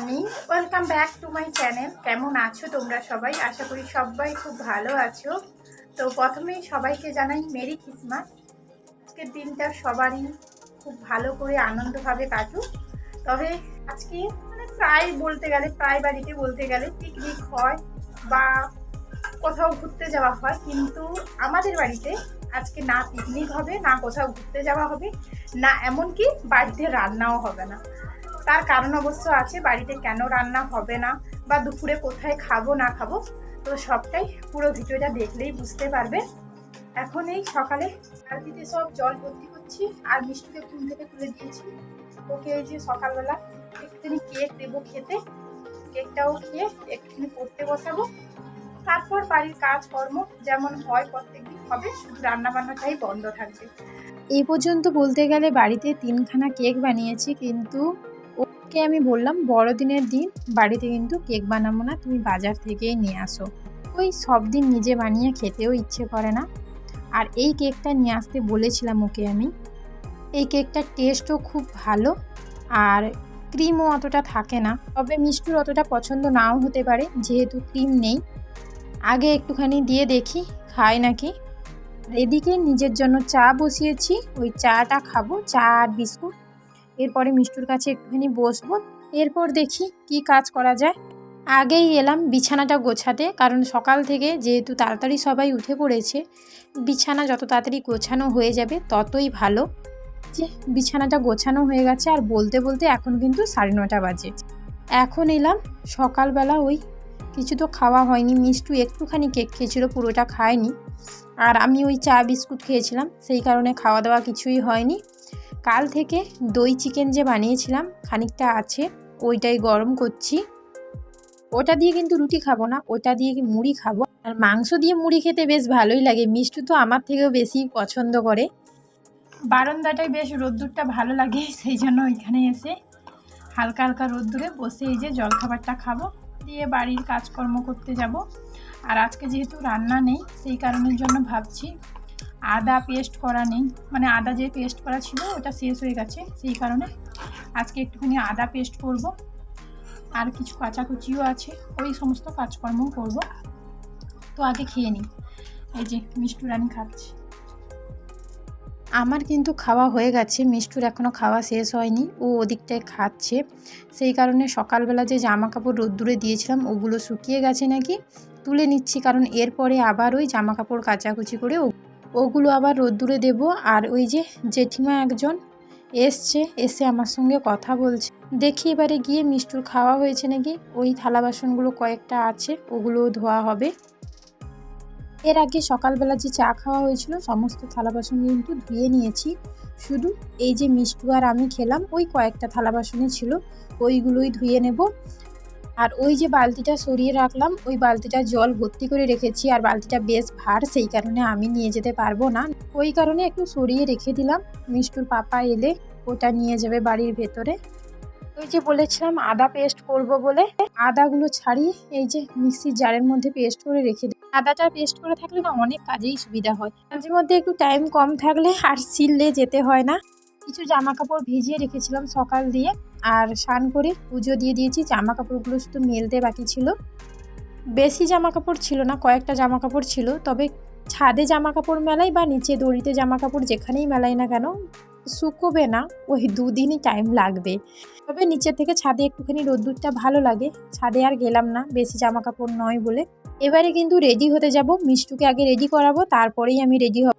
Morning welcome back to my channel কেমন আছো তোমরা সবাই? আশা করি সবাই খুব ভালো আছো। তো প্রথমেই সবাইকে জানাই মেরি ক্রিসমাস। আজকের দিনটা সবারই খুব ভালো করে আনন্দভাবে কাটুক। তবে আজকে মানে প্রায় বলতে গেলে, প্রায় বাড়িতে বলতে গেলে পিকনিক হয় বা কোথাও ঘুরতে যাওয়া হয়। কিন্তু আমাদের বাড়িতে আজকে না পিকনিক হবে, না কোথাও ঘুরতে যাওয়া হবে, না এমনকি বাড়িতে রান্নাও হবে না। তার কারণ অবশ্য আছে, বাড়িতে কেন রান্না হবে না বা দুপুরে কোথায় খাব, না খাব, তো সবটাই পুরো ভিডিওটা দেখলেই বুঝতে পারবে। এখন এই সকালে বালতিতে সব জল ভর্তি করছি আর মিষ্টিকে ঘুম থেকে তুলে দিয়েছি। ওকে এই যে সকালবেলা একটুখানি কেক দেবো খেতে, কেকটাও খেয়ে একটুখানি পড়তে বসাবো। তারপর বাড়ির কাজকর্ম যেমন হয় প্রত্যেকদিন হবে, শুধু রান্না বান্নাটাই বন্ধ থাকবে। এই পর্যন্ত বলতে গেলে বাড়িতে তিনখানা কেক বানিয়েছি, কিন্তু ওকে আমি বললাম, বড়দিনের দিন বাড়িতে কিন্তু কেক বানাবো না, তুমি বাজার থেকেই নিয়ে আসো। ওই সব দিন নিজে বানিয়ে খেতেও ইচ্ছে করে না। আর এই কেকটা নিয়ে আসতে বলেছিলাম ওকে আমি। এই কেকটার টেস্টও খুব ভালো আর ক্রিমও অতটা থাকে না। তবে মিষ্টির অতটা পছন্দ নাও হতে পারে, যেহেতু ক্রিম নেই। আগে একটুখানি দিয়ে দেখি খায় নাকি? এদিকে নিজের জন্য চা বসিয়েছি, ওই চাটা খাব, চা আর বিস্কুট এরপরে মিষ্টুর কাছে একটুখানি বসবো। এরপর দেখি কি কাজ করা যায়। আগেই এলাম বিছানাটা গোছাতে, কারণ সকাল থেকে যেহেতু তাড়াতাড়ি সবাই উঠে পড়েছে, বিছানা যত তাড়াতাড়ি গোছানো হয়ে যাবে ততই ভালো। যে বিছানাটা গোছানো হয়ে গেছে আর বলতে বলতে এখন কিন্তু সাড়ে নটা বাজে। এখন এলাম সকালবেলা ওই কিছু তো খাওয়া হয়নি, মিষ্টু একটুখানি কেক খেয়েছিল, পুরোটা খায়নি। আর আমি ওই চা বিস্কুট খেয়েছিলাম, সেই কারণে খাওয়া দাওয়া কিছুই হয়নি। কাল থেকে দই চিকেন যে বানিয়েছিলাম, খানিকটা আছে, ওইটাই গরম করছি। ওটা দিয়ে কিন্তু রুটি খাব না, ওটা দিয়ে মুড়ি খাব? আর মাংস দিয়ে মুড়ি খেতে বেশ ভালোই লাগে, মিষ্টু তো আমার থেকেও বেশি পছন্দ করে। বারান্দাটায় বেশ রোদ্দুরটা ভালো লাগে, সেই জন্য ওইখানে এসে হালকা হালকা রোদ্দুরে বসে এই যে জলখাবারটা খাব, দিয়ে বাড়ির কাজকর্ম করতে যাব। আর আজকে যেহেতু রান্না নেই, সেই কারণের জন্য ভাবছি আদা পেস্ট করা নেই। মানে আদা যে পেস্ট করা ছিল, ওটা শেষ হয়ে গেছে। সেই কারণে আজকে একটুখানি আদা পেস্ট করব। আর কিছু কাঁচাকুচিও আছে। ওই সমস্ত কাজকর্ম করব। তো আগে খেয়ে নিই। এই যে মিষ্টু রানি খাচ্ছি। আমার কিন্তু খাওয়া হয়ে গেছে। মিষ্টুর এখনও খাওয়া শেষ হয়নি। ও ওদিকটায় খাচ্ছে। সেই কারণে সকালবেলা যে জামা কাপড় রোদ্দুরে দিয়েছিলাম, ওগুলো শুকিয়ে গেছে নাকি? তুলে নিচ্ছি। কারণ এরপরে আবার ওই জামা কাপড় কাচাকুচি করে ওগুলো আবার রোদ্দুরে দেব। আর ওই যে জেঠিমা একজন এসছে, এসে আমার সঙ্গে কথা বলছে। দেখি এবারে গিয়ে মিষ্টুর খাওয়া হয়েছে নাকি? ওই থালা বাসনগুলো কয়েকটা আছে, ওগুলোও ধোয়া হবে। এর আগে সকালবেলা যে চা খাওয়া হয়েছিল, সমস্ত থালা বাসন কিন্তু ধুয়ে নিয়েছি। শুধু এই যে মিষ্টু আর আমি খেলাম, ওই কয়েকটা থালা বাসনে ছিল, ওইগুলোই ধুয়ে নেব। আর ওই যে বালতিটা সরিয়ে রাখলাম, ওই বালতিটা জল ভর্তি করে রেখেছি আর বালতিটা বেশ ভার, সেই কারণে আমি নিয়ে যেতে পারব না। ওই কারণে একটু সরিয়ে রেখে দিলাম। মিষ্টুর পাপা এলে ওটা নিয়ে যাবে বাড়ির ভেতরে। ওই যে বলেছিলাম, আদা পেস্ট করব বলে। আদাগুলো ছাড়িয়ে এই যে মিক্সির জারের মধ্যে পেস্ট করে রেখে দিই আদাটা পেস্ট করে থাকলে না অনেক কাজেই সুবিধা হয়। মাঝে মধ্যে একটু টাইম কম থাকলে আর সিললে যেতে হয় না। কিছু জামা কাপড় ভিজিয়ে রেখেছিলাম সকাল দিয়ে আর স্নান করে পুজো দিয়ে দিয়েছি। জামা কাপড়গুলো শুধু মেলতে বাকি ছিল। বেশি জামা কাপড় ছিল না, কয়েকটা জামা কাপড় ছিল। তবে ছাদে জামা কাপড় মেলাই বা নিচে দড়িতে জামা কাপড় যেখানেই মেলাই না কেন, শুকোবে না। ওই দুদিনই টাইম লাগবে। তবে নিচে থেকে ছাদে একটুখানি রোদ্দুরটা ভালো লাগে। ছাদে আর গেলাম না, বেশি জামা কাপড় নয় বলে। এবারে কিন্তু রেডি হতে যাব। মিষ্টুকে আগে রেডি করাবো, তারপরেই আমি রেডি হব।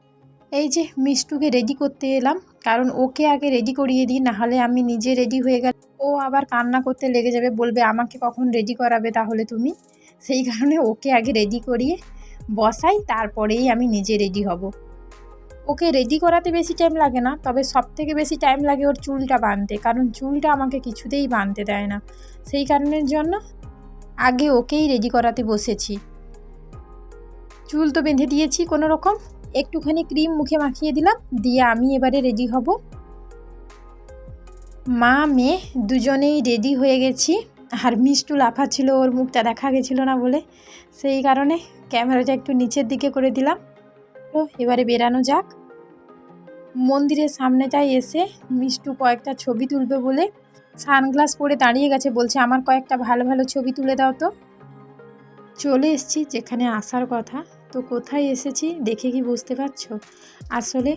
এই যে মিষ্টুকে রেডি করতে এলাম। কারণ ওকে আগে রেডি করিয়ে দিই, নাহলে আমি নিজে রেডি হয়ে গেলে ও আবার কান্না করতে লেগে যাবে, বলবে, আমাকে কখন রেডি করাবে তাহলে তুমি? সেই কারণে ওকে আগে রেডি করিয়ে বসাই, তারপরেই আমি নিজে রেডি হব। ওকে রেডি করাতে বেশি টাইম লাগে না, তবে সব থেকে বেশি টাইম লাগে ওর চুলটা বাঁধতে, কারণ চুলটা আমাকে কিছুতেই বাঁধতে দেয় না। সেই কারণের জন্য আগে ওকেই রেডি করাতে বসেছি। চুল তো বেঁধে দিয়েছি কোনো রকম একটুখানি ক্রিম মুখে মাখিয়ে দিলাম, দিয়ে আমি এবারে রেডি হব। মা, মেয়ে, দুজনেই রেডি হয়ে গেছি। আর মিষ্টু লাফাচ্ছিল, ওর মুখটা দেখা গেছিল না বলে। সেই কারণে ক্যামেরাটা একটু নিচের দিকে করে দিলাম। তো এবারে বেরানো যাক। মন্দিরের সামনেটায় এসে মিষ্টু কয়েকটা ছবি তুলবে বলে সানগ্লাস পরে দাঁড়িয়ে গেছে, বলছে, আমার কয়েকটা ভালো ভালো ছবি তুলে দাও তো। চলে এসেছি যেখানে আসার কথা। তো কোথায় এসেছি দেখে কি বুঝতে পারছ? আসলে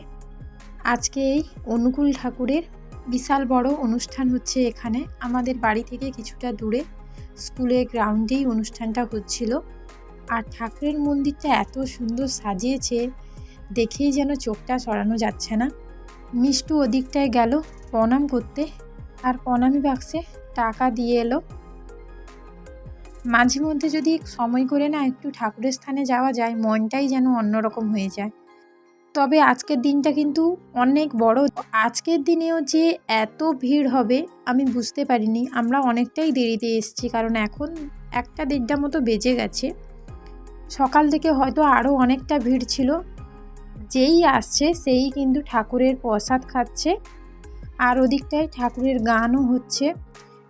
আজকে এই অনুকূল ঠাকুরের বিশাল বড় অনুষ্ঠান হচ্ছে এখানে। আমাদের বাড়ি থেকে কিছুটা দূরে স্কুলের গ্রাউন্ডেই অনুষ্ঠানটা হচ্ছিল। আর ঠাকুরের মন্দিরটা এত সুন্দর সাজিয়েছে, দেখেই যেন চোখটা সরানো যাচ্ছে না। মিষ্টু ওদিকটায় গেল প্রণাম করতে, আর প্রণামী বাক্সে টাকা দিয়ে এলো। মাঝে মধ্যে যদি সময় করে না একটু ঠাকুরের স্থানে যাওয়া যায়, মনটাই যেন অন্যরকম হয়ে যায়। তবে আজকের দিনটা কিন্তু অনেক বড়। আজকের দিনেও যে এত ভিড় হবে, আমি বুঝতে পারিনি। আমরা অনেকটাই দেরিতে এসেছি, কারণ এখন একটা দেড়টা মতো বেজে গেছে। সকাল থেকে হয়তো আরও অনেকটা ভিড় ছিল। যেই আসছে, সেই কিন্তু ঠাকুরের প্রসাদ খাচ্ছে। আর ওদিকটায় ঠাকুরের গানও হচ্ছে।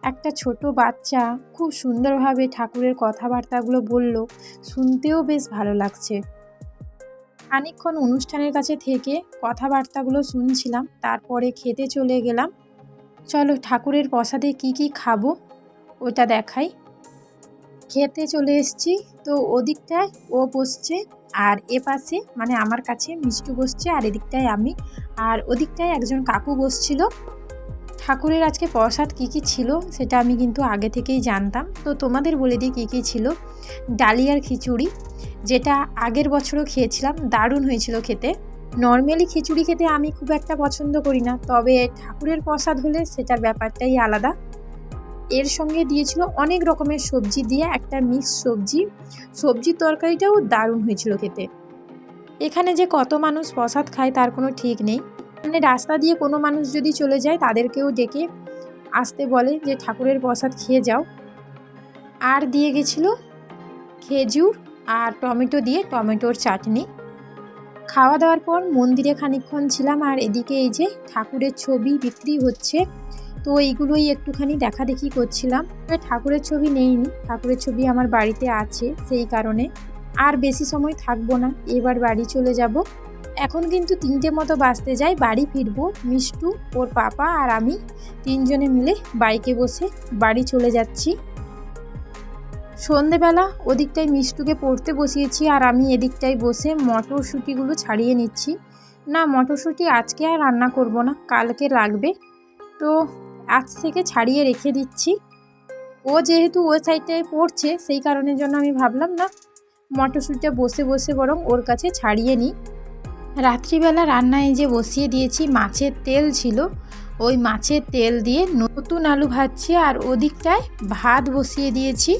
একটা ছোট বাচ্চা খুব সুন্দরভাবে ঠাকুরের কথাবার্তাগুলো বলল, শুনতেও বেশ ভালো লাগছে। খানিকক্ষণ অনুষ্ঠানের কাছে থেকে কথাবার্তাগুলো শুনছিলাম, তারপরে খেতে চলে গেলাম। চলো ঠাকুরের প্রসাদে কি কি খাব, ওটা দেখাই। খেতে চলে এসেছি, তো ওদিকটায় ও বসছে আর এ পাশে মানে আমার কাছে মিষ্টু বসছে আর এদিকটায় আমি। আর ওদিকটায় একজন কাকু বসছিল। ঠাকুরের আজকে প্রসাদ কী কী ছিল সেটা আমি কিন্তু আগে থেকেই জানতাম। তো তোমাদের বলে দিই কী কী ছিল। ডালিয়ার খিচুড়ি, যেটা আগের বছরও খেয়েছিলাম, দারুণ হয়েছিল খেতে। নর্মালি খিচুড়ি খেতে আমি খুব একটা পছন্দ করি না, তবে ঠাকুরের প্রসাদ হলে সেটার ব্যাপারটাই আলাদা। এর সঙ্গে দিয়েছিল অনেক রকমের সবজি দিয়ে একটা মিক্স সবজি। সবজির তরকারিটাও দারুণ হয়েছিল খেতে। এখানে যে কত মানুষ প্রসাদ খায় তার কোনো ঠিক নেই। মানে রাস্তা দিয়ে কোনো মানুষ যদি চলে যায়, তাদেরকেও ডেকে আসতে বলে যে, ঠাকুরের প্রসাদ খেয়ে যাও। আর দিয়ে গেছিল খেজুর আর টমেটো দিয়ে টমেটোর চাটনি। খাওয়া দাওয়ার পর মন্দিরে খানিকক্ষণ ছিলাম আর এদিকে এই যে ঠাকুরের ছবি বিক্রি হচ্ছে, তো এইগুলোই একটুখানি দেখা দেখি করছিলাম ঠাকুরের ছবি নেইনি, ঠাকুরের ছবি আমার বাড়িতে আছে সেই কারণে। আর বেশি সময় থাকব না, এবার বাড়ি চলে যাব। এখন কিন্তু তিনটে মতো বাজতে যাই, বাড়ি ফিরবো মিষ্টু, ওর পাপা আর আমি তিনজনে মিলে বাইকে বসে বাড়ি চলে যাচ্ছি। সন্ধেবেলা ওদিকটায় মিষ্টুকে পড়তে বসিয়েছি আর আমি এদিকটায় বসে মটরশুঁটিগুলো ছাড়িয়ে নিচ্ছি। না, মটরশুঁটি আজকে আর রান্না করব না, কালকে লাগবে। তো আজ থেকে ছাড়িয়ে রেখে দিচ্ছি। ও যেহেতু ওই সাইডটায় পড়ছে, সেই কারণের জন্য আমি ভাবলাম না, মটরশুঁটিটা বসে বসে বরং ওর কাছে ছাড়িয়ে নিই। রাত্রিবেলা রান্নায় যে বসিয়ে দিয়েছি, মাছের তেল ছিল। ওই মাছের তেল দিয়ে নতুন আলু ভাজছি আর ওদিকটায় ভাত বসিয়ে দিয়েছি।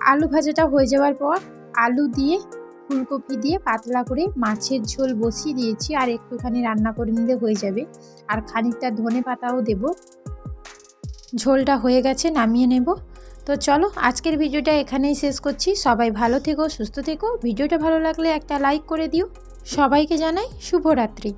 আলু ভাজাটা হয়ে যাওয়ার পর আলু দিয়ে ফুলকপি দিয়ে পাতলা করে মাছের ঝোল বসিয়ে দিয়েছি আর একটুখানি রান্না করে নিলে হয়ে যাবে। আর খানিকটা ধনে পাতাও দেব। ঝোলটা হয়ে গেছে, নামিয়ে নেব। তো চলো, আজকের ভিডিওটা এখানেই শেষ করছি। সবাই ভালো থেকো, সুস্থ থেকো। ভিডিওটা ভালো লাগলে একটা লাইক করে দিও। সবাইকে জানাই শুভরাত্রি।